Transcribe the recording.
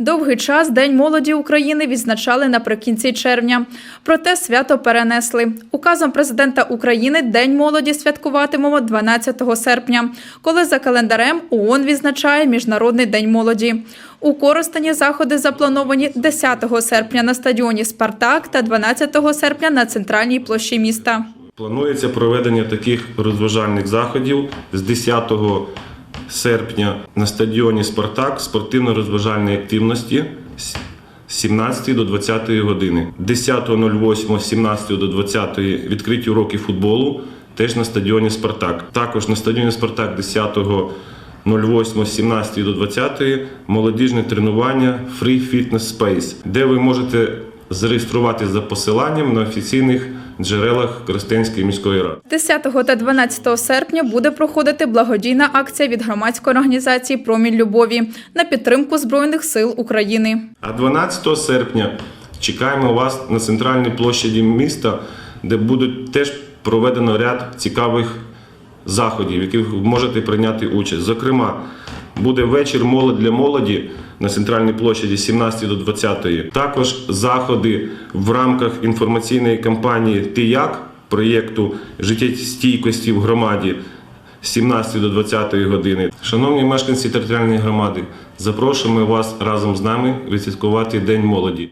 Довгий час День молоді України відзначали наприкінці червня. Проте свято перенесли. Указом президента України День молоді святкуватимемо 12 серпня, коли за календарем ООН відзначає Міжнародний день молоді. У Коростені заходи заплановані 10 серпня на стадіоні Спартак та 12 серпня на центральній площі міста. Планується проведення таких розважальних заходів з 10 серпня на стадіоні Спартак спортивно-розважальної активності з 17 до 20 години. 10.08 з 17 до 20 відкриті уроки футболу теж на стадіоні Спартак. Також на стадіоні Спартак 10 08 17 до 20 молодіжне тренування Free Fitness Space, де ви можете зареєструватись за посиланням на офіційних джерелах Коростенської міської ради. 10 та 12 серпня буде проходити благодійна акція від громадської організації Промінь любові на підтримку Збройних сил України. А 12 серпня чекаємо вас на центральній площаді міста, де будуть теж проведено ряд цікавих заходів, в яких ви можете прийняти участь. Зокрема, буде вечір молодь для молоді на центральній площаді з 17 до 20. Також заходи в рамках інформаційної кампанії Ти як проєкту життєстійкості в громаді з 17 до 20 години. Шановні мешканці територіальної громади, запрошуємо вас разом з нами відсвяткувати День молоді.